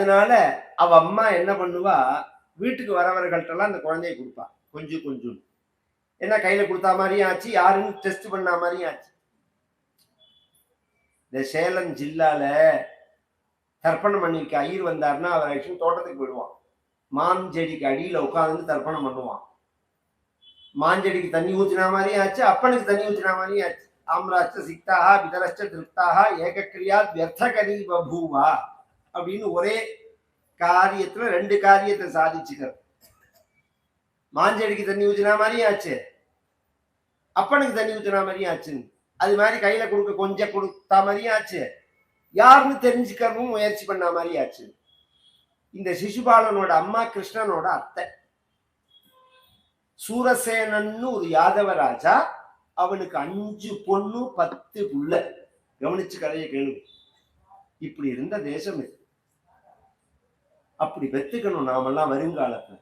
அதனால அவ அம்மா என்ன பண்ணுவா? வீட்டுக்கு வரவர்கள்ட்டெல்லாம் அந்த குழந்தைய கொடுப்பா. கொஞ்சம் கொஞ்சம் என்ன கையில கொடுத்தா மாதிரியும் ஆச்சு யாருன்னு டெஸ்ட் பண்ண மாதிரியும் ஆச்சு. இந்த சேலம் ஜில்லால தர்ப்பணம் பண்ணிக்க ஐயர் வந்தாருன்னா அவர் ஆக்சுவலி தோட்டத்துக்கு போயிடுவான். மாஞ்செடிக்கு அடியில உட்கார்ந்து தர்ப்பணம் பண்ணுவான். மாஞ்செடிக்கு தண்ணி ஊற்றினா மாதிரியும் ஆச்சு அப்பனுக்கு தண்ணி ஊற்றினா மாதிரியும் ஆச்சு. ஆம்ராஷ்ட சிக்தாக பிதரஷ்ட திருப்தாக ஏகக்கிரியா வியர்த்தகரி பபூவா அப்படின்னு ஒரே காரியத்துல ரெண்டு காரியத்தை சாதிச்சுக்கிறது மாஞ்செடிக்கு தண்ணி ஊற்றினா மாதிரியும் ஆச்சு. அப்பனுக்கு தண்ணி ஊற்றினா மாதிரியும் ஆச்சுன்னு அது மாதிரி கையில கொடுக்க கொஞ்சம் கொடுத்தா மாதிரியும் ஆச்சு. யாருன்னு தெரிஞ்சுக்கிறதும் முயற்சி பண்ண மாதிரி ஆச்சு. இந்த சிசுபாலனோட அம்மா கிருஷ்ணனோட அத்தை. சூரசேனன்னு ஒரு யாதவ ராஜா அவனுக்கு அஞ்சு பொண்ணு பத்து புள்ள. கவனிச்சு கதையை கேளு. இப்படி இருந்த தேசம் இது. அப்படி பெத்துக்கணும் நாமெல்லாம் வருங்காலத்துல.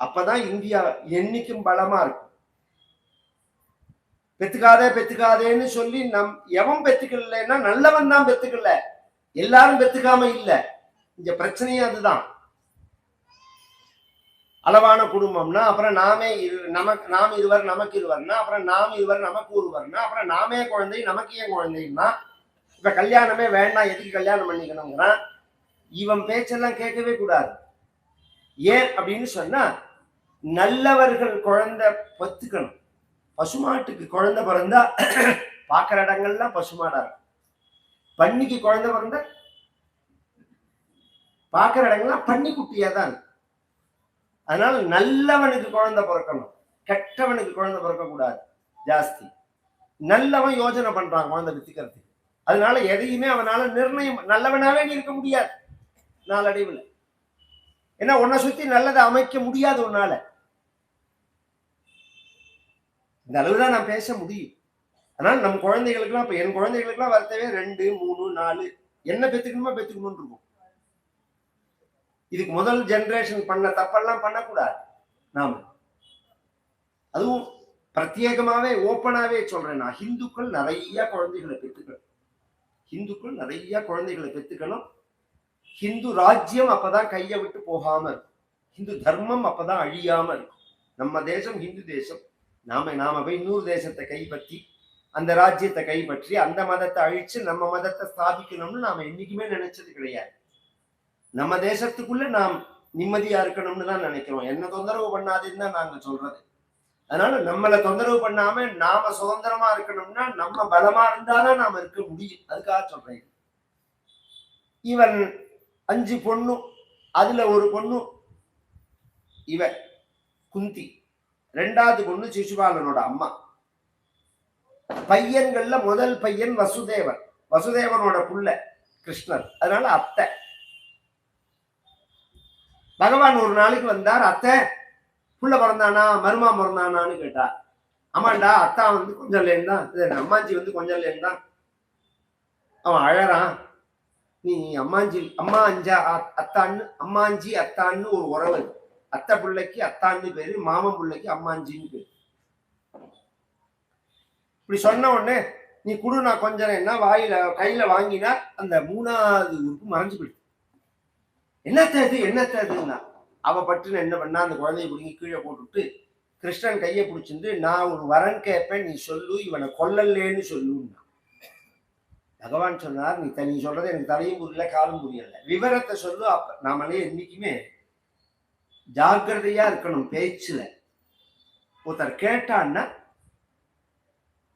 அப்பதான் இந்தியா என்னைக்கும் பலமா இருக்கும். பெத்துக்காதே பெத்துக்காதேன்னு சொல்லி நம் எவன் பெத்துக்கலன்னா நல்லவன் தான் பெத்துக்கல. எல்லாரும் பெத்துக்காம இல்ல. இங்க பிரச்சனையே அதுதான். அளவான குடும்பம்னா அப்புறம் நாமே இரு நமக்கு நாம் இருவர் நமக்கு இருவர்னா அப்புறம் நாம் இருவர் நமக்கு ஒருவர்னா அப்புறம் நாமே குழந்தை நமக்கு ஏன் குழந்தைன்னா இப்ப கல்யாணமே வேண்டாம் எதுக்கு கல்யாணம் பண்ணிக்கணுங்கிறான். இவன் பேச்செல்லாம் கேட்கவே கூடாது. ஏன் அப்படின்னு சொன்னா நல்லவர்கள் குழந்தை பத்துக்கணும். பசுமாட்டுக்கு குழந்தை பிறந்தா பார்க்குற இடங்கள்லாம் பசுமாடா இருக்கும். பன்னிக்கு குழந்தை பிறந்தா பார்க்குற இடங்கள்லாம் பன்னிக்குட்டியா தான் அதனால நல்லவனுக்கு குழந்தை பிறக்கணும். கெட்டவனுக்கு குழந்தை பிறக்க கூடாது ஜாஸ்தி. நல்லவன் யோஜனை பண்றான் குழந்தை வித்துக்கிறதுக்கு. அதனால எதையுமே அவனால நிர்ணயம் நல்லவனாவே நீ இருக்க முடியாது. நாளடைவில். ஏன்னா உன்னை சுத்தி நல்லதை அமைக்க முடியாது உன்னால. இந்த அளவு தான் நான் பேச முடியும். ஆனால் நம்ம குழந்தைகளுக்குலாம் இப்போ என் குழந்தைகளுக்குலாம் வரத்தவே ரெண்டு மூணு நாலு. என்ன பெற்றுக்கணுமோ பெற்றுக்கணும்னு இருக்கும். இதுக்கு முதல் ஜென்ரேஷன் பண்ண தப்பெல்லாம் பண்ணக்கூடாது நாம. அதுவும் பிரத்யேகமாவே ஓப்பனாவே சொல்றேன் நான். ஹிந்துக்கள் நிறைய குழந்தைகளை பெற்றுக்கணும் ஹிந்துக்கள் நிறைய குழந்தைகளை பெற்றுக்கணும் ஹிந்து ராஜ்யம் அப்பதான் கையை விட்டு போகாம இருக்கும். ஹிந்து தர்மம் அப்பதான் அழியாம இருக்கும். நம்ம தேசம் ஹிந்து தேசம். நாம நாம போய் இன்னொரு தேசத்தை கைப்பற்றி அந்த ராஜ்யத்தை கைப்பற்றி அந்த மதத்தை அழிச்சு நம்ம மதத்தை ஸ்தாபிக்கணும்னு நாம என்னைக்குமே நினைச்சது கிடையாது. நம்ம தேசத்துக்குள்ள நாம் நிம்மதியா இருக்கணும்னு தான் நினைக்கிறோம். என்ன தொந்தரவு பண்ணாதுன்னு தான் நாங்க சொல்றது. அதனால நம்மளை தொந்தரவு பண்ணாம நாம சுதந்திரமா இருக்கணும்னா நம்ம பலமா இருந்தாதான் நாம இருக்க முடியும். அதுக்காக சொல்றேன். இவன் அஞ்சு பொண்ணு அதுல ஒரு பொண்ணு இவ குந்தி. ரெண்டாவது பொண்ணு சிசுபாலனோட அம்மா. பையன்கள்ல முதல் பையன் வசுதேவன். வசுதேவனோட புள்ள கிருஷ்ணர். அதனால அத்தை. பகவான் ஒரு நாளைக்கு வந்தார் அத்தை புள்ள பிறந்தானா மருமா பிறந்தானான்னு கேட்டா ஆமாண்டா அத்தா வந்து கொஞ்சம் லேன் தான். இது அம்மாஞ்சி வந்து கொஞ்சம் லேன் தான். அவன் அழறான். நீ அம்மாஞ்சி அம்மா அஞ்சா அத்தான்னு அம்மாஞ்சி அத்தான்னு ஒரு உறவு. அத்தை பிள்ளைக்கு அத்தான்னு பேரு மாமன் பிள்ளைக்கு அம்மாஞ்சின்னு பேரு. இப்படி சொன்ன உடனே நீ குடு நான் கொஞ்சம் என்ன வாயில கையில வாங்கினா அந்த மூணாவது உறுப்பு மறைஞ்சு போயிடுது என்னத்த இது என்னத்த இதுன்னா? அவ பட்டுன்னு என்ன பண்ணா அந்த குழந்தைய பிடிங்கி கீழே போட்டுட்டு கிருஷ்ணன் கையை பிடிச்சிருந்து நான் ஒரு வரன் கேட்பேன் நீ சொல்லு இவனை கொல்லலேன்னு சொல்லுன்னா. பகவான் சொன்னார் நீ த- நீ சொல்றது எனக்கு தலையும் புரியல காலும் புரியல. விவரத்தை சொல்லு அப்ப நாமளே என்னைக்குமே ஜாக்கிரதையா இருக்கணும் பேச்சுல. ஒருத்தர் கேட்டான்னா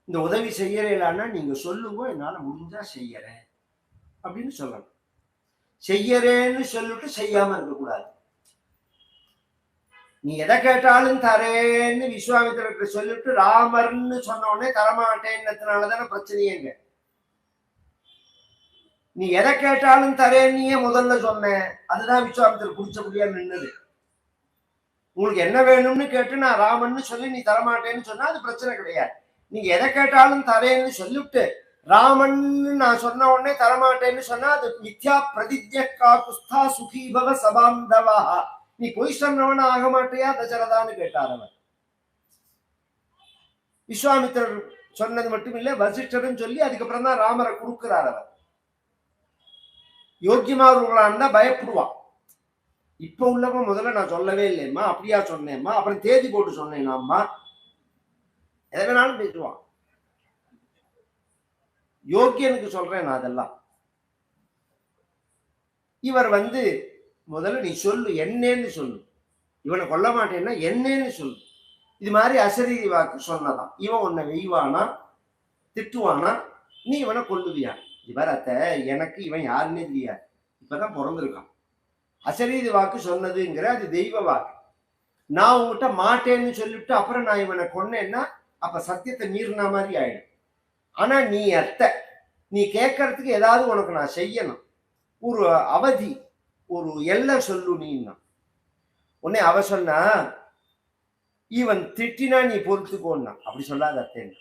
இந்த உதவி செய்யறேலான்னா நீங்க சொல்லுங்க என்னால முடிஞ்சா செய்யறேன் அப்படின்னு சொல்லணும். செய்யறேன்னு சொல்லிட்டு செய்யாம இருக்கக்கூடாது. நீ எதை கேட்டாலும் தரேன்னு விஸ்வாமித்திரர்கிட்ட சொல்லிட்டு ராமர்னு சொன்ன உடனே தரமாட்டேன்னதுனாலதானே பிரச்சனையேங்க நீ எதை கேட்டாலும் தரேன்னியே முதல்ல சொன்னேன் அதுதான் விஸ்வாமித்திரர் குடிச்சபடியா நின்னது. உங்களுக்கு என்ன வேணும்னு கேட்டு நான் ராமன்னு சொல்லி நீ தரமாட்டேன்னு சொன்னா அது பிரச்சனை கிடையாது. நீங்க எதை கேட்டாலும் தரேன்னு சொல்லிவிட்டு ராமன்னு நான் சொன்ன உடனே தரமாட்டேன்னு சொன்னா அது மித்யா பிரதிஜ்ய காகுஸ்தா சுகீபவ சபாந்தவா. நீ பொய் சொன்னவன ஆக மாட்டியா? தசரதான்னு கேட்டார் அவர். விஸ்வாமித்திரர் சொன்னது மட்டும் இல்ல வசிஷ்டரும் சொல்லி அதுக்கப்புறம் தான் ராமரை கொடுக்கிறார் அவர். யோக்கியமானவர்களா இருந்தா பயப்படுவான். இப்ப உள்ளவன் முதல்ல நான் சொல்லவே இல்லையம்மா அப்படியா சொன்னேம்மா அப்புறம் தேதி போட்டு சொன்னேனாம்மா. எதை வேணாலும் பேசுவான். யோக்கியனுக்கு சொல்றேன் நான் அதெல்லாம். இவர் வந்து முதல்ல நீ சொல்லு என்னன்னு சொல்லு. இவனை கொல்ல மாட்டேன்னா என்னன்னு சொல்லு. இது மாதிரி அசரீரி வாக்கு சொன்னதான். இவன் உன்னை வெய்வானா திட்டுவானா நீ இவனை கொல்லுவியான் இவர் எனக்கு இவன் யாருன்னே தெரியாது. இப்பதான் பிறந்திருக்கான். அசரீதி வாக்கு சொன்னதுங்கிற அது தெய்வ வாக்கு. நான் உங்ககிட்ட மாட்டேன்னு சொல்லிவிட்டு அப்புறம் நான் இவனை கொன்னேன்னா அப்ப சத்தியத்தை மீறின மாதிரி ஆயிடும். ஆனா நீ அத்தை நீ கேட்கறதுக்கு ஏதாவது உனக்கு நான் செய்யணும். ஒரு அவதி ஒரு எல்லை சொல்லு நீன்னா. உடனே அவ சொன்னா இவன் திட்டினா நீ பொறுத்துக்கோன்னா. அப்படி சொல்லாத அத்தேன்னா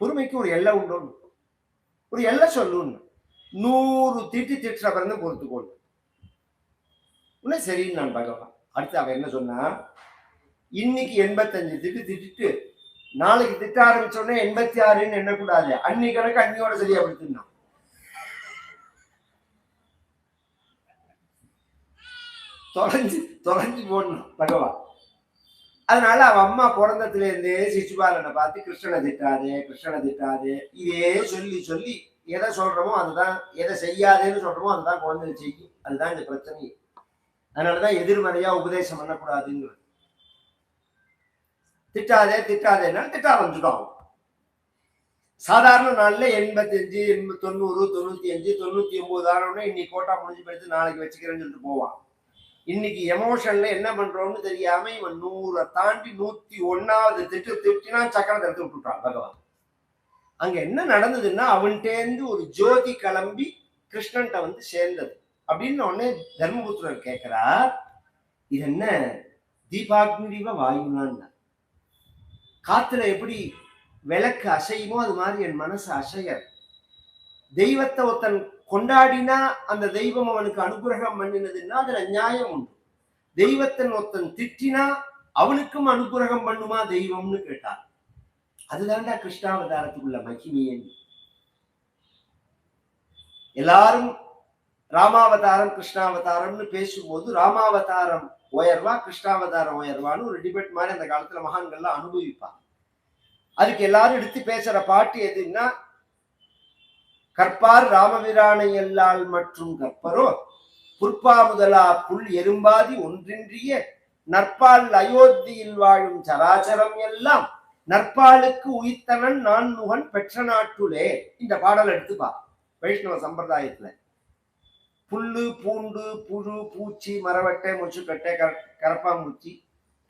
பொறுமைக்கு ஒரு எல்லை உண்டோன்னு. ஒரு எல்லை சொல்லுன்னு. நூறு திட்டி திட்டுற பிறந்த பொறுத்துக்கோன்னு. உடனே சரின்னு நான் பகவான் அடுத்து அவன் என்ன சொன்னா இன்னைக்கு எண்பத்தஞ்சு திட்டு திட்டு நாளைக்கு திட்ட ஆரம்பிச்சோடனே எண்பத்தி ஆறுன்னு எண்ணக்கூடாது. அன்னி கணக்கு அன்னியோட சரியா படுத்துனான் தொலைஞ்சு தொலைஞ்சு போடணும். பகவான் அதனால அவ அம்மா பிறந்ததுல இருந்தே சிசுபாலனை பார்த்து கிருஷ்ணனை திட்டாது கிருஷ்ணனை திட்டாது. இதே சொல்லி சொல்லி எதை சொல்றோமோ அதுதான் எதை செய்யாதேன்னு சொல்றோமோ அதுதான் குழந்தைங்க செய்யும் அதுதான் இந்த பிரச்சனை அதனாலதான் எதிர்மறையா உபதேசம் பண்ணக்கூடாதுங்கிறது. திட்டாதே திட்டாதேன்னா திட்ட ஆரம்பிச்சுட்டோம் சாதாரண நாள்ல எண்பத்தஞ்சு எண்பத்தி தொண்ணூறு தொண்ணூத்தி அஞ்சு தொண்ணூத்தி ஒன்பது ஆனோடனே இன்னைக்கு கோட்டா முடிஞ்சு போயிடுத்து நாளைக்கு வச்சுக்கிறேன்னு சொல்லிட்டு போவான். இன்னைக்கு எமோஷன்ல என்ன பண்றோம்னு தெரியாம இவன் நூறை தாண்டி நூத்தி ஒன்னாவது திட்டு திட்டினா சக்கரத்தை எடுத்து விட்டுட்டான் பகவான். அங்க என்ன நடந்ததுன்னா அவன்கிட்டேருந்து ஒரு ஜோதி கிளம்பி கிருஷ்ணன்ட்ட வந்து சேர்ந்தது. அப்படின்னு உடனே தர்மபுத்திரர் கேட்கிறா இது என்ன தீபாக்னிவ வாயுனான்னு. காத்துல எப்படி விளக்கு அசையுமோ அது மாதிரி என் மனசு அசைய தெய்வத்தை ஒருத்தன் கொண்டாடினா அந்த தெய்வம் அவனுக்கு அனுகிரகம் பண்ணினதுன்னா அதுல நியாயம் உண்டு. தெய்வத்தன் ஒருத்தன் திட்டினா அவனுக்கும் அனுகிரகம் பண்ணுமா தெய்வம்னு கேட்டார். அதுதான்டா கிருஷ்ணாவதாரத்துக்குள்ள மகிமையன் எல்லாரும் ராமாவதாரம் கிருஷ்ணாவதாரம்னு பேசும்போது ராமாவதாரம் உயர்வா கிருஷ்ணாவதாரம் உயர்வான்னு ஒரு டிபேட் மாதிரி அந்த காலத்துல மகான்கள்லாம் அனுபவிப்பாங்க. அதுக்கு எல்லாரும் எடுத்து பேசுற பாட்டு எதுன்னா கற்பார் ராமபிரானை எல்லால் மற்றும் கற்பரோ புற்பா முதலா புல் எறும்பாதி ஒன்றின்றிய நற்பால் அயோத்தியில் வாழும் சராச்சரம் எல்லாம் நற்பாலுக்கு உயிர்த்தனன் நான் முகன் பெற்ற நாட்டுலே. இந்த பாடல் எடுத்துப்பா வைஷ்ணவ சம்பிரதாயத்துல. புல்லு பூண்டு புழு பூச்சி மரவட்டை முச்சுக்கட்டை கர கரப்பாம்பூச்சி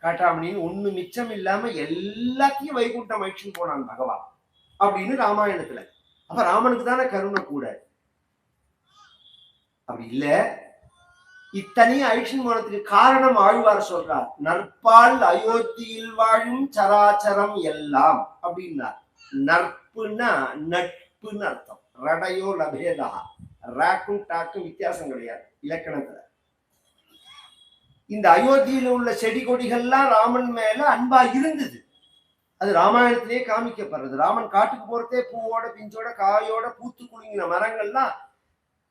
காட்டாமணின்னு ஒண்ணு மிச்சம் இல்லாம எல்லாத்தையும் வைகுண்டம் வைச்சுன்னு போனான் பகவான். அப்படின்னு ராமாயணத்துல. அப்ப ராமனுக்கு தானே கருணை கூட. அப்படி இல்ல. இத்தனையும் ஐஷன்மானத்துக்கு காரணம் ஆழ்வார் சொல்றார். நற்பால் அயோத்தியில் வாழும் சராச்சரம் எல்லாம் அப்படின்னார். நற்புன்னா நட்புன்னு அர்த்தம். ரடையோ லபேதா. ராக்கும் டாக்கும் வித்தியாசம் கிடையாது. இலக்கணத்துல. இந்த அயோத்தியில உள்ள செடி கொடிகள்லாம் ராமன் மேல அன்பா இருந்தது. அது ராமாயணத்திலேயே காமிக்கப்படுறது. ராமன் காட்டுக்கு போறதே பூவோட பிஞ்சோட காயோட பூத்து குலுங்கின மரங்கள்லாம்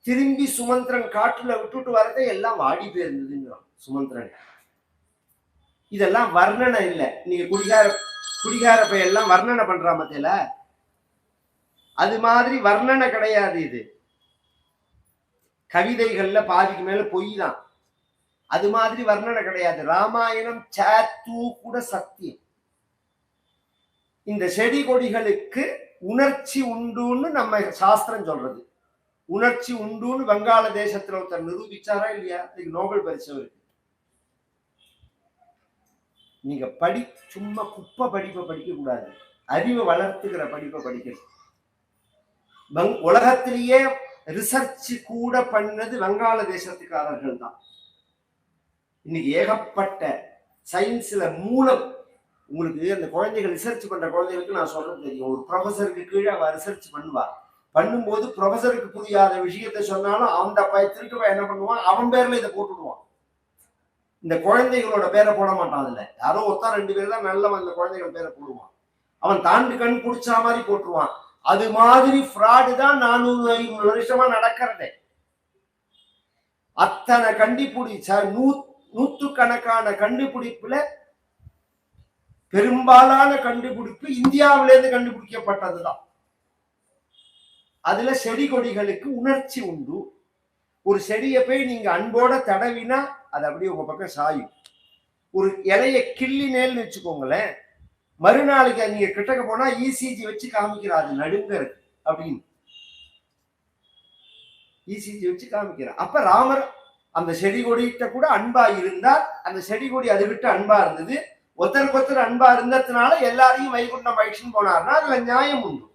திரும்பி சுமந்திரன் காட்டுல விட்டுட்டு வரதே எல்லாம் வாடி போயிருந்ததுங்கிறான் சுமந்திரன். இதெல்லாம் வர்ணனை இல்லை. நீங்க குடிகார குடிகார பையெல்லாம் வர்ணனை பண்றா மத்தியில? அது மாதிரி வர்ணனை கிடையாது இது. கவிதைகள்ல பாதிக்கு மேல பொய் தான். அது மாதிரி வர்ணனை கிடையாது. ராமாயணம் சேத்து கூட சத்தியம். இந்த செடி கொடிகளுக்கு உணர்ச்சி உண்டுன்னு நம்ம சாஸ்திரம் சொல்றது. உணர்ச்சி உண்டுன்னு வங்காள தேசத்துல ஒருத்தர் நிரூபிச்சாரா இல்லையா? அதுக்கு நோபல் பரிசு இருக்கு. நீங்க படி சும்மா குப்பை படிப்பை படிக்க கூடாது. அறிவை வளர்த்துக்கிற படிப்பை படிக்கணும். வங்- உலகத்திலேயே ரிசர்ச் கூட பண்ணது வங்காள தேசத்துக்காரர்கள் தான். இன்னைக்கு ஏகப்பட்ட சயின்ஸ்ல மூலம் உங்களுக்கு அந்த குழந்தைகள் ரிசர்ச் பண்ற குழந்தைகளுக்கு நான் சொல்றது தெரியும். ஒரு ப்ரொஃபஸருக்கு கீழே அவ ரிசர்ச் பண்ணுவா. பண்ணும்போது ப்ரொஃபஸருக்கு புரியாத விஷயத்த சொன்னாலும் அந்த பயத்திற்கு என்ன பண்ணுவான்? அவன் பேர்ல இதை போட்டுடுவான். இந்த குழந்தைகளோட பேரை போட மாட்டான் அதுல. யாரோ ஒத்தா ரெண்டு பேர் தான் நல்லவன் அந்த குழந்தைகள் பேரை போடுவான். அவன் தாண்டு கண் பிடிச்சா மாதிரி போட்டுருவான். அது மாதிரி ஃப்ராடு தான் நானூறு ஐநூறு வருஷமா நடக்கிறதே. அத்தனை கண்டுபிடிச்ச நூ நூற்றுக்கணக்கான கண்டுபிடிப்புல பெரும்பாலான கண்டுபிடிப்பு இந்தியாவிலேருந்து கண்டுபிடிக்கப்பட்டதுதான். அதுல செடி கொடிகளுக்கு உணர்ச்சி உண்டு. ஒரு செடியை போய் நீங்க அன்போட தடவினா அது அப்படியே உங்க பக்கம் சாயும். ஒரு இலைய கிள்ளினேல்னு வச்சுக்கோங்களேன். மறுநாளைக்கு நீங்க கிட்டக்க போனா இசிஜி வச்சு காமிக்கிறாரு நடுங்கிறது அப்படின்னு. இசிஜி வச்சு காமிக்கிறார் அப்ப ராமர் அந்த செடி கொடிகிட்ட கூட அன்பா இருந்தார். அந்த செடி கொடி அதை விட்டு அன்பா இருந்தது. ஒருத்தருக்கு ஒருத்தர் அன்பா இருந்ததுனால எல்லாரையும் வைகுண்டம் வயிற்றுன்னு போனார்னா அதுல நியாயம் உண்டு.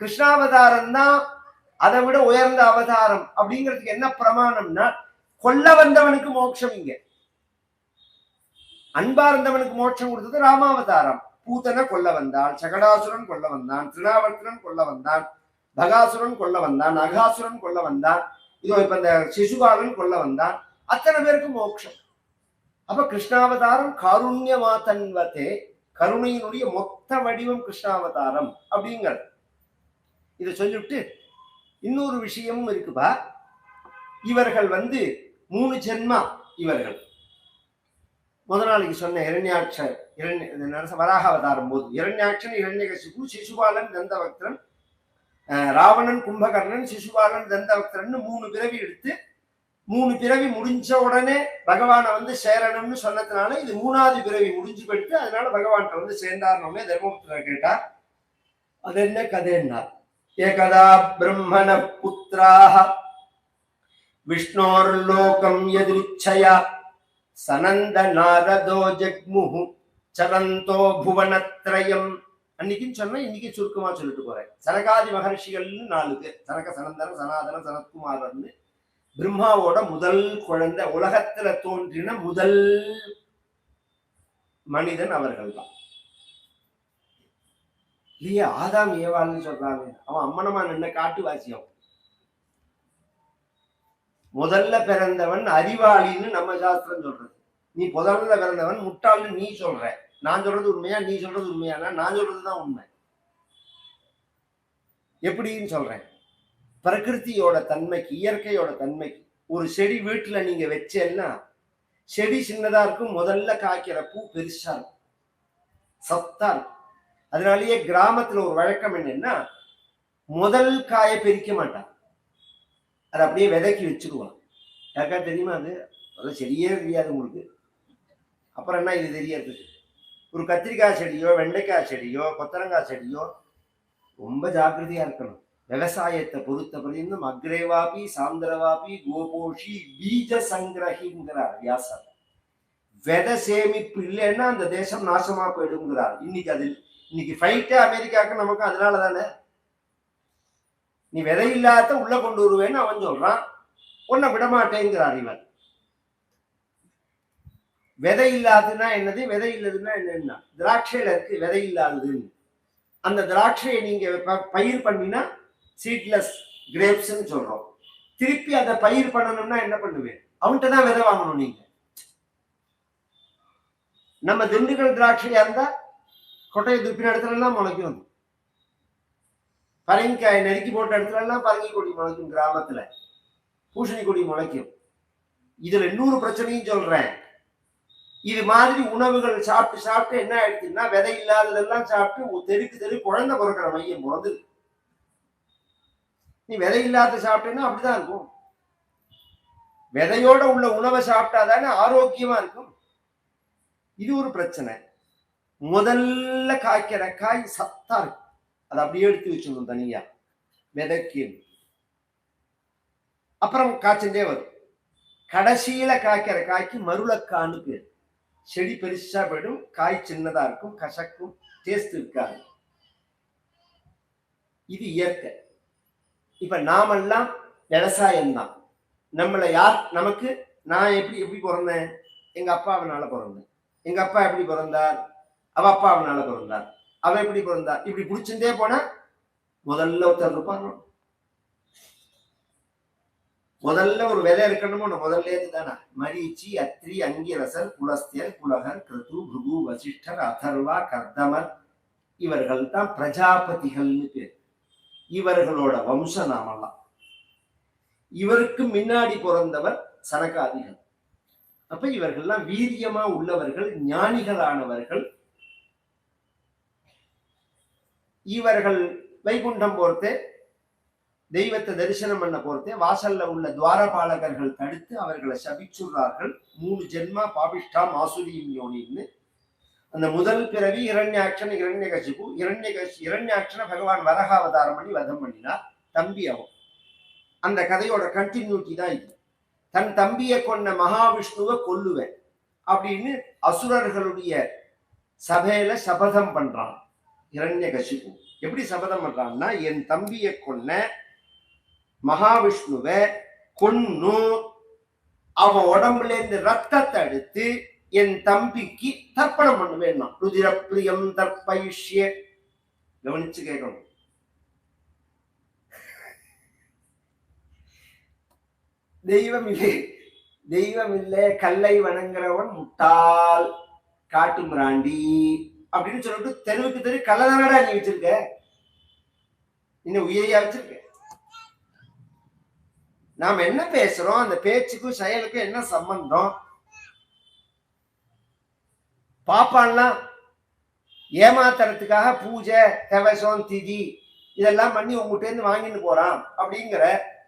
கிருஷ்ணாவதாரம் தான் அதை விட உயர்ந்த அவதாரம் அப்படிங்கிறதுக்கு என்ன பிரமாணம்னா கொல்ல வந்தவனுக்கு மோட்சம் இங்க. அன்பா இருந்தவனுக்கு மோட்சம் கொடுத்தது ராமாவதாரம். பூதனை கொல்ல வந்தான் சகடாசுரன் கொல்ல வந்தான் திருநாவர்த்தனன் கொல்ல வந்தான் பகாசுரன் கொல்ல வந்தான் அகாசுரன் கொல்ல வந்தான் இதோ இப்ப இந்த சிசுபாலன் கொல்ல வந்தான் அத்தனை பேருக்கு மோட்சம். அப்ப கிருஷ்ணாவதாரம் காருண்யமா தன்வத்தே கருணையினுடைய மொத்த வடிவம் கிருஷ்ணாவதாரம் அப்படிங்கிற இதை சொல்லிவிட்டு இன்னொரு விஷயமும் இருக்குப்பா இவர்கள் வந்து மூணு ஜென்மா இவர்கள். முத நாளைக்கு சொன்ன இரண்யாட்சர் இரண்ய நரச வராக அவதாரம் போது. இரண்யாட்சன் இரண்யகசிபு சிசுபாலன் தந்தவக்தரன் ராவணன் கும்பகர்ணன் சிசுபாலன் தந்தவக்தரன் மூணு பிறவி எடுத்து மூணு பிறவி முடிஞ்ச உடனே பகவானை வந்து சேரணும்னு சொன்னதுனால இது மூணாவது பிறவி முடிஞ்சு போயிட்டு அதனால பகவான்கிட்ட வந்து சேர்ந்தார்னோடனே தர்மபுத்திரர் கேட்டார் அது என்ன கதைன்னார் ஏகதா பிரம்மண புத்திராக விஷ்ணோர்லோகம் எதிர்ச்சயா சனந்த நாரதோ ஜக்முஹு சரந்தோ புவனத்ரயம் அன்னைக்குன்னு சொன்னா இன்னைக்கு சுருக்கமா சொல்லிட்டு போறேன் சனகாதி மகர்ஷிகள்னு நாலு பேர் சனக சனந்தன சனாதன சனத்குமாரர்னு பிரம்மாவோட முதல் குழந்தை உலகத்துல தோன்றின முதல் மனிதன் அவர்கள் தான் இல்லையா? ஆதாம் ஏவாள்னு சொல்றாங்க. அவன் அம்மனமா நின்ன காட்டுவாசியம் முதல்ல பிறந்தவன் அறிவாளின்னு நம்ம சாஸ்திரம் சொல்றது. நீ முதல்ல பிறந்தவன் முட்டாள்னு நீ சொல்ற. நான் சொல்றது உண்மையா? நீ சொல்றது உண்மையானா? நான் சொல்றதுதான் உண்மை. எப்படின்னு சொல்றேன். பிரகிருத்தியோட தன்மைக்கு இயற்கையோட தன்மைக்கு. ஒரு செடி வீட்டில் நீங்க வச்சேன்னா செடி சின்னதா இருக்கும் முதல்ல காய்க்கிற பூ பெருசா இருக்கும். சத்தா இருக்கும். அதனாலேயே கிராமத்துல ஒரு வழக்கம் என்னன்னா முதல் காயை பிரிக்க மாட்டான் அதை அப்படியே விதைக்கி வச்சுக்குவான் யாருக்கா தெரியுமா அது? அதெல்லாம் செடியே தெரியாது உங்களுக்கு. அப்புறம் என்ன இது தெரியாது ஒரு கத்திரிக்காய் செடியோ வெண்டைக்காய் செடியோ கொத்தரங்காய் செடியோ ரொம்ப ஜாக்கிரதையா இருக்கணும். விவசாயத்தை பொறுத்த அக்ரேவாபி சாந்திரவாபி கோபோஷி பீஜ சங்கிரகிங்கிறார் வியாசர் விதை சேமிப்பு இல்லைன்னா அந்த தேசம் நாசமா போயிடுங்கிறார் இன்னைக்கு அது இன்னைக்கு ஃபைட்டே அமெரிக்காவுக்கு நமக்கு அதனால தானே நீ விதை இல்லாத உள்ள கொண்டு வருவேன்னு அவன் சொல்றான் உன்னை விட மாட்டேங்கிறார் இவன் விதை இல்லாததுன்னா என்னது விதை இல்லதுன்னா என்னன்னா திராட்சையில இருக்கு விதை இல்லாததுன்னு அந்த திராட்சையை நீங்க ப- பயிர் பண்ணினா சீட்லெஸ் கிரேப்ஸ்ன்னு சொல்றோம். திருப்பி அதை பயிர் பண்ணணும்னா என்ன பண்ணுவேன்? அவன்கிட்ட தான் விதை வாங்கணும் நீங்க. நம்ம திண்டுக்கல் திராட்சையா இருந்தா கொட்டையை துப்பின இடத்துல எல்லாம் முளைக்கும் அது. பரங்கிக்காய் போட்ட இடத்துல எல்லாம் பரங்கி கொடி முளைக்கும் கிராமத்துல. பூசணி கொடி முளைக்கும். இதுல இன்னொரு பிரச்சனையும் சொல்றேன். இது மாதிரி உணவுகள் சாப்பிட்டு சாப்பிட்டு என்ன ஆயிடுச்சுன்னா விதை இல்லாததெல்லாம் சாப்பிட்டு தெருக்கு தெரு குழந்தை பிறக்கிற மையம் பிறந்துருக்கு. நீ விதை இல்லாத சாப்பிட்டேன்னா அப்படிதான் இருக்கும். விதையோட உள்ள உணவை சாப்பிட்டா தானே ஆரோக்கியமா இருக்கும். இது ஒரு பிரச்சனை. முதல்ல காய்க்கிற காய் சத்தா இருக்கும். அதை அப்படியே எடுத்து வச்சிடணும் தனியா. விதைக்கு. அப்புறம் காய்ச்சந்தே வரும். கடைசியில காய்க்கிற காய்க்கு மருளக்கான்னு பேர். செடி பெருசா போயிடும். காய் சின்னதா இருக்கும். கசக்கும். டேஸ்ட் இருக்காது. இது இயற்கை. இப்ப நாமெல்லாம் விவசாயம்தான். நம்மளை யார் நமக்கு நான் எப்படி எப்படி பிறந்தேன்? எங்க அப்பா அவனால பிறந்தேன். எங்க அப்பா எப்படி பிறந்தார்? அவ அப்பா அவனால பிறந்தார். அவ எப்படி பிறந்தார்? இப்படி பிடிச்சிருந்தே போனா முதல்ல ஒருத்தர் இருப்பாங்க. முதல்ல ஒரு விதை இருக்கணுமோ முதல்ல இருந்து தானா? மரீச்சி அத்ரி அங்கிரசர் குலஸ்தியர் குலகர் கிருது பிருகு வசிஷ்டர் அதர்வா கர்தமர். இவர்கள் தான் பிரஜாபதிகள்னு பேர். இவர்களோட வம்ச நாமெல்லாம் இவருக்கு முன்னாடி பிறந்தவர் சனகாதிகள். அப்ப இவர்கள்லாம் வீரியமா உள்ளவர்கள் ஞானிகளானவர்கள். இவர்கள் வைகுண்டம் போர்த்தே தெய்வத்தை தரிசனம் பண்ண போர்த்தே வாசல்ல உள்ள துவாரபாலகர்கள் தடுத்து அவர்களை சபிச்சுள்ளார்கள் மூணு ஜென்மா பாபிஷ்டா மாசுரியும் யோனின்னு அந்த முதல் பிறவி இரண்யாட்சன் இரண்யகசிபு. இரண்யகசி இரண்யாட்சனை பகவான் வரகாவதாரம் பண்ணி வதம் பண்ணினார். தம்பி அவன். அந்த கதையோட கண்டினியூட்டி தான் இது. தன் தம்பியை கொன்ன மகாவிஷ்ணுவை கொல்லுவேன் அப்படின்னு அசுரர்களுடைய சபையில சபதம் பண்றான் இரண்யகசிபு. எப்படி சபதம் பண்றான்னா என் தம்பியை கொன்ன மகாவிஷ்ணுவை கொன்னு அவன் உடம்புல இருந்து ரத்தத்தை எடுத்து என் தம்பிக்கு தர்ப்பணம் பண்ணுவேன் நான். ருதிரப்பிரியம் தர்ப்பயிஷ்ய. கவனிச்சு கேட்கணும். தெய்வம் இல்லை தெய்வம் இல்லை கல்லை வணங்குறவன் முட்டாள் காட்டு மிராண்டி அப்படின்னு சொல்லிட்டு தெருவுக்கு தெரு கல்லதானடா நீ வச்சிருக்க. இன்னும் உயிரியா வச்சிருக்க. நாம என்ன பேசுறோம்? அந்த பேச்சுக்கும் செயலுக்கும் என்ன சம்பந்தம்? பாப்பான்லாம் ஏமாத்துறதுக்காக பூஜை கவசம் திதி இதெல்லாம் பண்ணி உங்ககிட்டேருந்து வாங்கிட்டு போறான் அப்படிங்கிற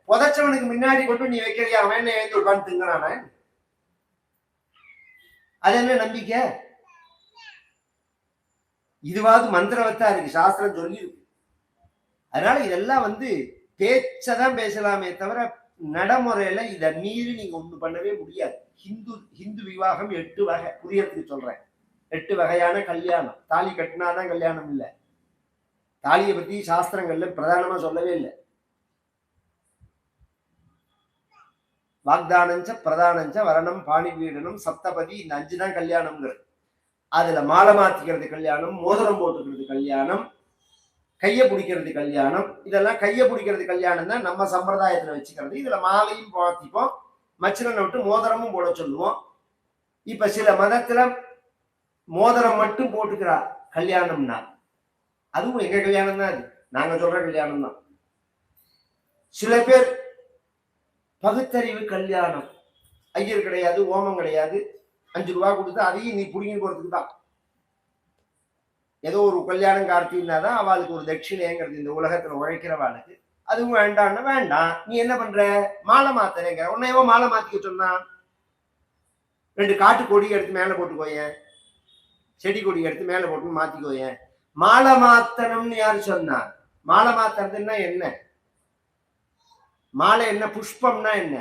புதைச்சவனுக்கு முன்னாடி கொண்டு நீ வைக்கிறியா? அவன் என்ன எழுந்து உட்காந்து திங்கிறான அது என்ன நம்பிக்கை? இதுவாவது மந்திரவத்தா இருக்கு சாஸ்திரம் சொல்லியிருக்கு. அதனால இதெல்லாம் வந்து பேச்சதான் பேசலாமே தவிர நடைமுறையில இதை மீறி நீங்க ஒண்ணு பண்ணவே முடியாது. ஹிந்து ஹிந்து விவாகம் எட்டு வகை புரியறதுக்கு சொல்றேன். எட்டு வகையான கல்யாணம். தாலி கட்டினாதான் கல்யாணம் இல்லை. தாலியை பத்தி சாஸ்திரங்கள்ல பிரதானமா சொல்லவே இல்லை. வாக்தானஞ்ச பிரதானஞ்ச வரணம் பாணி வீடனம் சப்தபதி இந்த அஞ்சு தான் கல்யாணம்ங்கிறது அதுல மாலை மாத்திக்கிறது கல்யாணம் மோதிரம் போட்டுக்கிறது கல்யாணம் கையை பிடிக்கிறது கல்யாணம். இதெல்லாம் கையை பிடிக்கிறது கல்யாணம் தான் நம்ம சம்பிரதாயத்துல வச்சுக்கிறது. இதுல மாலையும் மாத்திப்போம். மச்சிரனை விட்டு மோதிரமும் போட சொல்லுவோம். இப்ப சில மதத்துல மோதிரம் மட்டும் போட்டுக்கிறா கல்யாணம்னா. அதுவும் எங்க கல்யாணம் தான் அது? நாங்க சொல்ற கல்யாணம் தான் சில பேர் பகுத்தறிவு கல்யாணம். ஐயர் கிடையாது ஓமம் கிடையாது. அஞ்சு ரூபா கொடுத்து அதையும் நீ புடிங்கிட்டு போறதுக்கு தான் ஏதோ ஒரு கல்யாணம் கார்த்தின்னா தான் அவளுக்கு ஒரு தட்சிணைங்கிறது இந்த உலகத்துல உழைக்கிறவாளுக்கு. அதுவும் வேண்டாம்னா வேண்டாம். நீ என்ன பண்ற? மாலை மாத்துறேங்கிற. உன்னையவோ மாலை மாத்திக்க சொன்னான். ரெண்டு காட்டு கொடி எடுத்து மேலே போட்டுக்கோயேன் செடி கொடி எடுத்து மேலே போட்டு மாத்திக்கோயேன் மாலை மாத்தனம்னு யார் சொன்னா? மாலை மாத்துறதுன்னா என்ன? மாலை என்ன புஷ்பம்னா என்ன?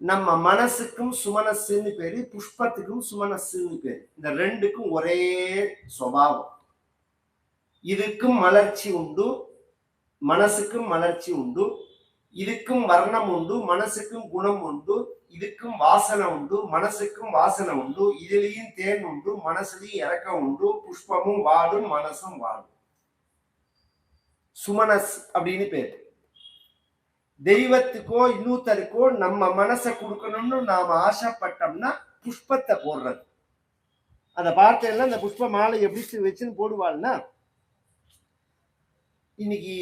நம்ம மனசுக்கும் சுமனசுன்னு பேரு புஷ்பத்துக்கும் சுமனசுன்னு பேரு. இந்த ரெண்டுக்கும் ஒரே சுவாவம் இதுக்கும் மலர்ச்சி உண்டு மனசுக்கும் மலர்ச்சி உண்டு இதுக்கும் வர்ணம் உண்டு மனசுக்கும் குணம் உண்டு இதுக்கும் வாசனை உண்டு மனசுக்கும் வாசனை உண்டு இதுலேயும் தேன் உண்டு மனசுலையும் இறக்கம் உண்டு புஷ்பமும் வாடும் மனசும் வாடும் சுமனஸ் அப்படின்னு பேர். தெய்வத்துக்கோ இன்னொருத்தருக்கோ நம்ம மனசை கொடுக்கணும்னு நாம் ஆசைப்பட்டோம்னா புஷ்பத்தை போடுறது. அந்த பார்த்தேன்னா அந்த புஷ்ப மாலை எப்படி வச்சுன்னு போடுவாள்னா இன்னைக்கு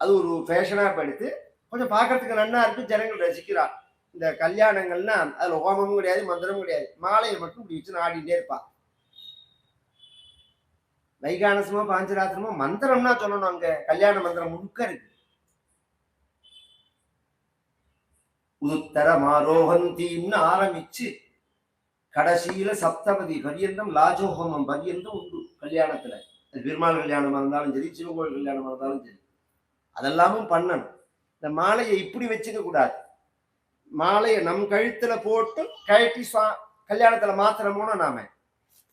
அது ஒரு ஃபேஷனாக படுத்து கொஞ்சம் பார்க்கறதுக்கு நன்னா இருக்கு. ஜனங்கள் ரசிக்கிறார் இந்த கல்யாணங்கள்னா அதுல ஹோமமும் கிடையாது மந்திரமும் கிடையாது. மாலையை மட்டும் இப்படி வச்சு ஆடிட்டே இருப்பா. வைகானசமா பாஞ்சராத்திரமா மந்திரம்னா சொல்லணும் அங்க. கல்யாண மந்திரம் முழுக்க இருக்கு. உத்தரம் ஆரோகந்தீம்னு ஆரம்பிச்சு கடைசியில சப்தபதி பரியந்தம் லாஜோஹோமம் பரியந்தம் உண்டு கல்யாணத்துல. அது பெருமாள் கல்யாணமா இருந்தாலும் சரி சிவகோயில் கல்யாணமா இருந்தாலும் சரி. அதெல்லாமும் பண்ணணும். இந்த மாலையை இப்படி வச்சுக்க கூடாது. மாலையை நம் கழுத்துல போட்டு கழட்டி சுவா- கல்யாணத்துல மாத்திரமோனா நாம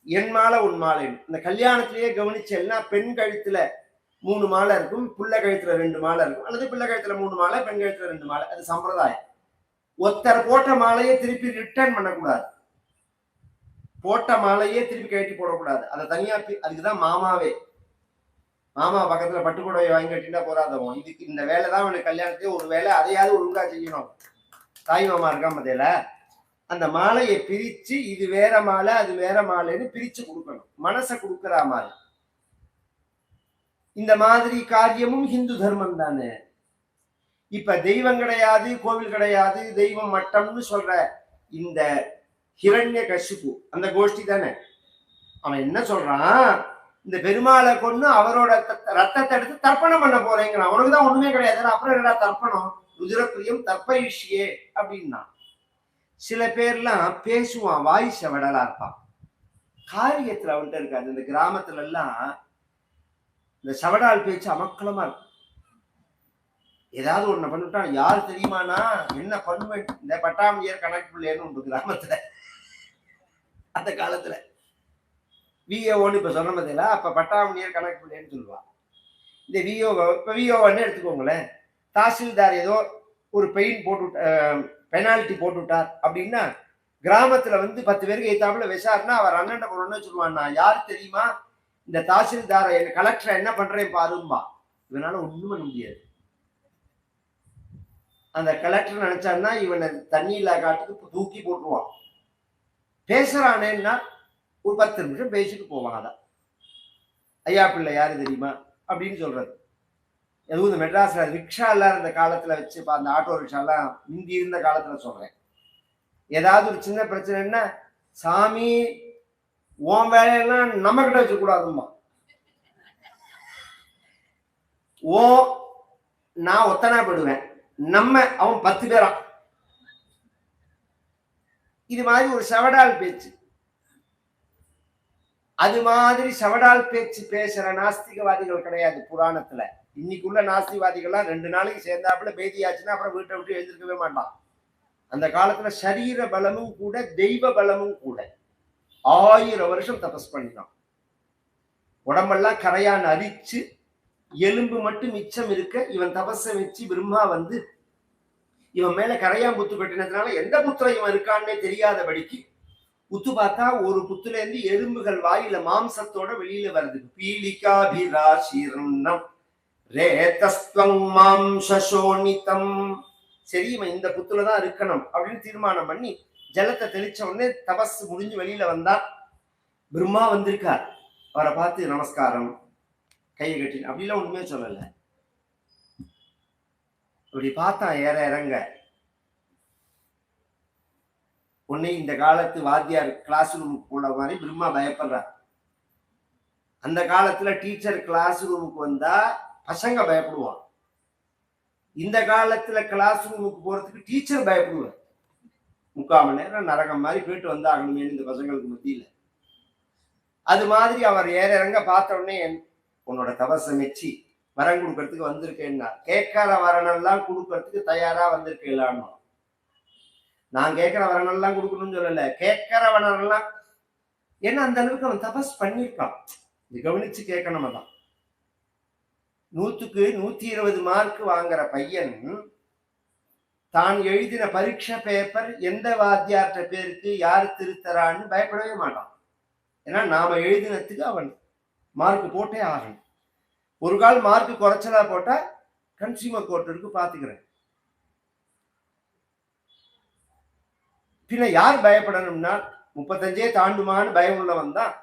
என் மாலை உன் மாலை. இந்த கல்யாணத்திலேயே கவனிச்சேன்னா பெண் கழுத்துல மூணு மாலை இருக்கும் பிள்ளை கழுத்துல ரெண்டு மாலை இருக்கும். அல்லது பிள்ளை கழுத்துல மூணு மாலை பெண் கழுத்துல ரெண்டு மாலை. அது சம்பிரதாயம். ஒருத்தர் போட்ட மாலையை திருப்பி ரிட்டர்ன் பண்ணக்கூடாது. போட்ட மாலையே திருப்பி கழட்டி போடக்கூடாது. அதை தனியா அதுக்குதான் மாமாவே. மாமா பக்கத்துல பட்டுப்புடவை வாங்கி கட்டினா போராதவன் இதுக்கு இந்த வேலை தான் அவனுக்கு கல்யாணத்தையும் ஒரு வேலை அதையாவது ஒழுங்கா செய்யணும். தாய் மாமா இருக்கான் மத்தியில அந்த மாலையை பிரிச்சு இது வேற மாலை அது வேற மாலைன்னு பிரிச்சு கொடுக்கணும். மனசை கொடுக்குற மாதிரி. இந்த மாதிரி காரியமும் ஹிந்து தர்மம் தானே? இப்ப தெய்வம் கிடையாது கோவில் கிடையாது தெய்வம் மட்டம்னு சொல்ற இந்த ஹிரண்ய கசிப்பு அந்த கோஷ்டி தானே? அவன் என்ன சொல்றான்? இந்த பெருமாளை கொண்டு அவரோட ரத்தத்தை எடுத்து தர்ப்பணம் பண்ண போறேங்கிறான். அவனுக்கு தான் ஒண்ணுமே கிடையாது. அப்புறம் என்னடா தர்ப்பணம்? ருதிரப்பிரியம் தர்ப்பயிஷியே அப்படின்னா சில பேர்லாம் பேசுவான் வாய் செவடலா இருப்பான். காரியத்துல அவன்கிட்ட இருக்காது. இந்த கிராமத்துல எல்லாம் இந்த சவடால் பேச்சு அமக்கலமா இருக்கும். ஏதாவது ஒண்ணு பண்ணிவிட்டான். யார் தெரியுமானா என்ன பண்ணுவேன்? இந்த பட்டாம்பியர் கணக்கு பிள்ளைன்னு உண்டு கிராமத்துல. அந்த காலத்துல. விஓன்னு இப்போ சொன்ன பார்த்தீங்களா அப்ப பட்டாம்பியர் கணக்கு பிள்ளைன்னு சொல்லுவான் இந்த விஓ இப்போ விஓன்னு எடுத்துக்கோங்களேன். தாசில்தார் ஏதோ ஒரு பெயின் போட்டு பெனால்ட்டி போட்டு விட்டார் அப்படின்னா கிராமத்தில் வந்து பத்து பேருக்கு எய்த்தாப்புல விசாரணா அவர் அண்ணன் பண்ணணும்னு சொல்லுவான்னா யார் தெரியுமா? இந்த தாசில்தாரை கலெக்டரை என்ன பண்ணுறேன் பாரும்பா. இவனால ஒன்றும் பண்ண முடியாது. அந்த கலெக்டர் நினைச்சான்னா இவனை தண்ணி இல்லாத காட்டுக்கு தூக்கி போட்டுருவான். பேசுறானேன்னா ஒரு பத்து நிமிஷம் பேசிட்டு போவான் அதான். ஐயா பிள்ளை யாரு தெரியுமா? அப்படின்னு சொல்றது. எதுவும் இந்த மெட்ராஸ்ல ரிக்ஷா எல்லாம் இருந்த காலத்துல வச்சு இப்போ அந்த ஆட்டோ ரிக்ஷாலாம் முந்தி இருந்த காலத்துல சொல்றேன். ஏதாவது ஒரு சின்ன பிரச்சனைன்னா சாமி உன் வேலையெல்லாம் நம்ம கிட்ட வச்சு ஓ நான் ஒத்தனா போடுவேன் நம்ம அவன் பத்து பேரா. இது மாதிரி ஒரு செவடால் பேச்சு. அது மாதிரி செவடால் பேச்சு பேசுற நாஸ்திகவாதிகள் கிடையாது புராணத்துல. இன்னைக்குள்ள நாஸ்திகவாதிகள்லாம் ரெண்டு நாளைக்கு சேர்ந்தாப்புல பேதியாச்சுன்னா அப்புறம் வீட்டை விட்டு எழுந்திருக்கவே மாட்டான். அந்த காலத்துல சரீர பலமும் கூட தெய்வ பலமும் கூட. ஆயிரம் வருஷம் தபஸ் பண்ணினான் உடம்பெல்லாம் கரையான் அரிச்சு எலும்பு மட்டும் மிச்சம் இருக்க இவன் தபஸை வச்சு பிரம்மா வந்து இவன் மேல கரையான் புத்து கட்டினதுனால எந்த புத்துல இவன் இருக்கான்னே தெரியாதபடிக்கு உத்து பார்த்தா ஒரு புத்துல இருந்து எறும்புகள் வாயில மாம்சத்தோட வெளியில வருது. பீலிகாபிராசீர்ணம். ரேதஸ்துவம் மாம்சோனிதம் சரி இவன் இந்த புத்துலதான் இருக்கணும் அப்படின்னு தீர்மானம் பண்ணி ஜலத்தை தெளிச்ச உடனே தபஸ் முடிஞ்சு வெளியில வந்தா பிரம்மா வந்திருக்கார். அவரை பார்த்து நமஸ்காரம் கையை கட்டின. அப்படிலாம் ஒண்ணுமே சொல்லல. இப்படி பார்த்தான் ஏற இறங்க. உன்னை இந்த காலத்து வாத்தியார் கிளாஸ் ரூமுக்கு போன மாதிரி பிரம்மா பயப்படுறார். அந்த காலத்துல டீச்சர் கிளாஸ் ரூமுக்கு வந்தா பசங்க பயப்படுவான் இந்த காலத்துல கிளாஸ் ரூமுக்கு போறதுக்கு டீச்சர் பயப்படுவார். முக்கால் மணி நேரம் நரகம் மாதிரி போயிட்டு வந்தாகணுமே இந்த பசங்களுக்கு மத்தியில. அது மாதிரி அவர் ஏற இறங்க பார்த்த உடனே என்- உன்னோட தவசை மெச்சி வரம் கொடுக்கறதுக்கு வந்திருக்கேன்னா கேட்காத வரனெல்லாம் கொடுக்கறதுக்கு தயாரா வந்திருக்கேலான்னு நான் கேட்கிற வரனெல்லாம் கொடுக்கணும்னு சொல்லல. கேட்கிற வரனெல்லாம் ஏன்னா அந்த அளவுக்கு அவன் தபஸ் பண்ணியிருக்கான்? இது கவனிச்சு கேட்கணும் அதான். நூத்துக்கு நூத்தி இருபது மார்க் வாங்குற பையன் தான் எழுதின பரீட்சை பேப்பர் எந்த வாத்தியார்கிட்ட பேருக்கு யார் திருத்தரான்னு பயப்படவே மாட்டான். ஏன்னா நாம எழுதினத்துக்கு அவன் மார்க் போட்டே ஆகணும். ஒரு கால் மார்க் குறைச்சலா போட்டா கன்சியூமர் கோர்ட் இருக்கு பாத்துக்கிறேன். பின்ன யார் பயப்படணும்னா முப்பத்தஞ்சே தாண்டுமான்னு பயம் உள்ளவன் தான்.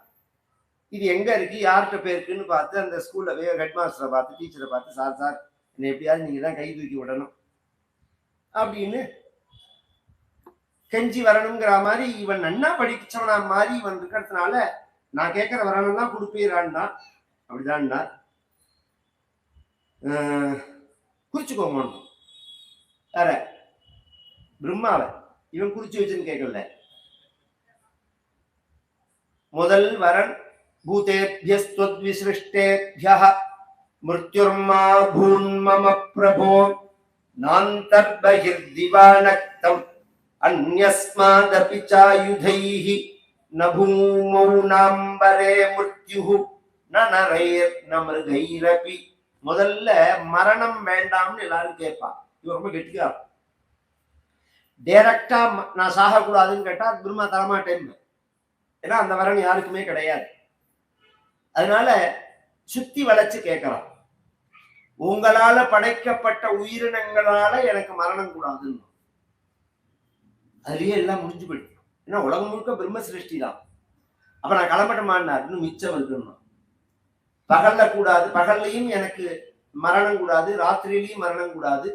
இது எங்க இருக்கு? யார்கிட்ட போயிருக்குன்னு பார்த்து அந்த ஸ்கூல்ல போய் ஹெட் மாஸ்டரை பார்த்து டீச்சரை பார்த்து சார் சார் என்னை எப்படியாவது நீங்க தான் கை தூக்கி விடணும். அப்படின்னு கெஞ்சி வரணுங்கிற மாதிரி இவன் நன்னா படிச்சவனா மாதிரி இவன் இருக்கிறதுனால நான் கேட்கிற வரணும்லாம் கொடுப்பீரான்னா அப்படிதான்டா குறிச்சுக்கோங்க. வேற. பிரம்மாவை. இவன் குறிச்சு வச்சுன்னு கேட்கல முதல் வரன் பூதேபியஸ்துவத்விசிருஷ்டேபிய மிருத்யுர்மா பூன்மம பிரபோ நாந்தர்பகிர்திவானக்தம் அந்யஸ்மாதபி சாயுதைः न भूमौ नाम्बरे மிருத்யுः ந நரைர் ந மிருகைரபி முதல்ல மரணம் வேண்டாம்னு எல்லாரும் கேட்பா இது ரொம்ப கெட்டிக்கா டைரக்டா நான் சாகக்கூடாதுன்னு கேட்டா பிரம்மா தரமாட்டேன்னு ஏன்னா அந்த வரன் யாருக்குமே கிடையாது. அதனால சுத்தி வளைச்சு கேட்கறான் உங்களால படைக்கப்பட்ட உயிரினங்களால எனக்கு மரணம் கூடாதுன்னு. அதுலயே எல்லாம் முடிஞ்சு போயிடும் ஏன்னா உலகம் முழுக்க பிரம்ம சிருஷ்டி தான். அப்ப நான் கிளம்பட்டமான்னார். இன்னும் மிச்சம் இருக்கணும் பகல்ல கூடாது பகல்லையும் எனக்கு மரணம் கூடாது ராத்திரியிலையும் மரணம் கூடாது.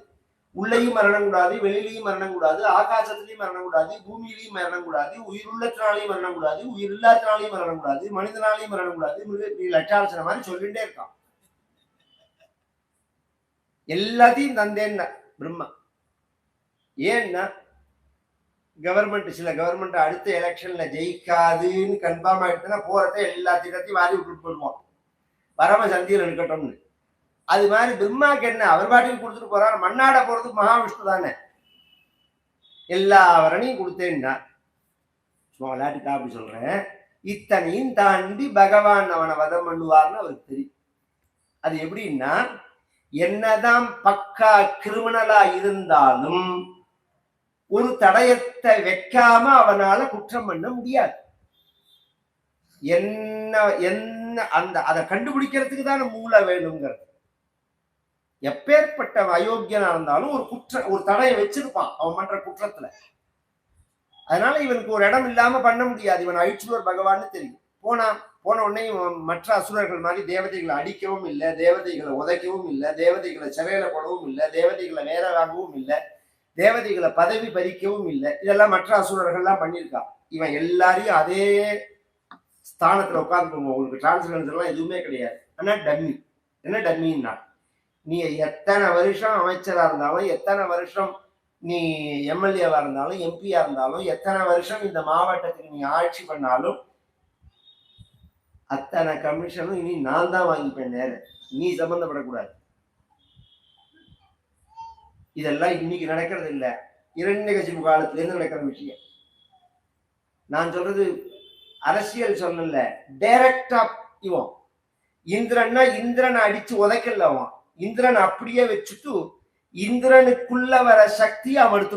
உள்ளேயும் மரணம் கூடாது வெளியிலையும் மரணம் கூடாது ஆகாசத்திலையும் மரணம் கூடாது பூமியிலையும் மரணம் கூடாது உயிருள்ளத்தினாலையும் மரணம் கூடாது உயிர் இல்லாதனாலையும் மரணம் கூடாது மனிதனாலையும் மரணம் கூடாது மிருக மாதிரி சொல்லிட்டே இருக்கான். எல்லாத்தையும் தந்தேன்னா பிரம்மா. ஏன்னா கவர்மெண்ட் சில கவர்மெண்ட் அடுத்த எலெக்ஷன்ல ஜெயிக்காதுன்னு கன்ஃபார்ம் ஆயிடுச்சுன்னா போறத எல்லா திட்டத்தையும் வாரி விட்டுட்டு போடுவோம் பரம சந்தியில் இருக்கட்டும்னு அது மாதிரி பிரம்மாக்கு என்ன? அவர் பாட்டுக்கு கொடுத்துட்டு போறாரு. மண்ணாட போறது மகாவிஷ்ணு தானே. எல்லா வரணையும் கொடுத்தேன்னா. சும்மா விளையாட்டுக்கா அப்படி சொல்றேன். இத்தனையும் தாண்டி பகவான் அவனை வதம் பண்ணுவார்னு அவருக்கு தெரியும். அது எப்படின்னா என்னதான் பக்கா கிரிமினலா இருந்தாலும் ஒரு தடயத்தை வைக்காம அவனால குற்றம் பண்ண முடியாது. என்ன என்ன அந்த அதை கண்டுபிடிக்கிறதுக்கு தானே மூளை வேணுங்கிறது. எப்பேற்பட்ட அயோக்கியனா இருந்தாலும் ஒரு குற்ற ஒரு தடையை வச்சிருப்பான். அவன் பண்ற குற்றத்துல. அதனால இவனுக்கு ஒரு இடம் இல்லாம பண்ண முடியாது. இவன் அழிச்சுவர் பகவான்னு தெரியும். போனா போன உடனே இவன் மற்ற அசுரர்கள் மாதிரி தேவதைகளை அடிக்கவும் இல்லை தேவதைகளை உதைக்கவும் இல்லை தேவதைகளை சிறையில போடவும் இல்லை தேவதைகளை வேற வாங்கவும் இல்லை தேவதைகளை பதவி பறிக்கவும் இல்லை. இதெல்லாம் மற்ற அசுரர்கள்லாம் பண்ணியிருக்கான் இவன் எல்லாரையும் அதே ஸ்தானத்துல உட்காந்து உங்களுக்கு டிரான்ஸ்பரன்ஸ் எல்லாம் எதுவுமே கிடையாது. ஆனா டம்மி. என்ன டம்மின்னா? நீ எத்தனை வருஷம் அமைச்சரா இருந்தாலும் எத்தனை வருஷம் நீ எம்எல்ஏவா இருந்தாலும் எம்பியா இருந்தாலும் எத்தனை வருஷம் இந்த மாவட்டத்துக்கு நீ ஆட்சி பண்ணாலும் அத்தனை கமிஷனும் இனி நான் தான் வாங்கிப்பேன் நேர. நீ சம்பந்தப்படக்கூடாது. இதெல்லாம் இன்னைக்கு நடக்கிறது இல்லை. இரண்டு காலத்துல இருந்து நடக்கிற விஷயம். நான் சொல்றது அரசியல் சொல்லல. டைரக்டா இவன். இந்திரன்னா இந்திரனை அடிச்சு உதைக்கல அவன். இந்திரன் அப்படியே வச்சுட்டு இந்திரனுக்குள்ள வர சக்தியை அவன்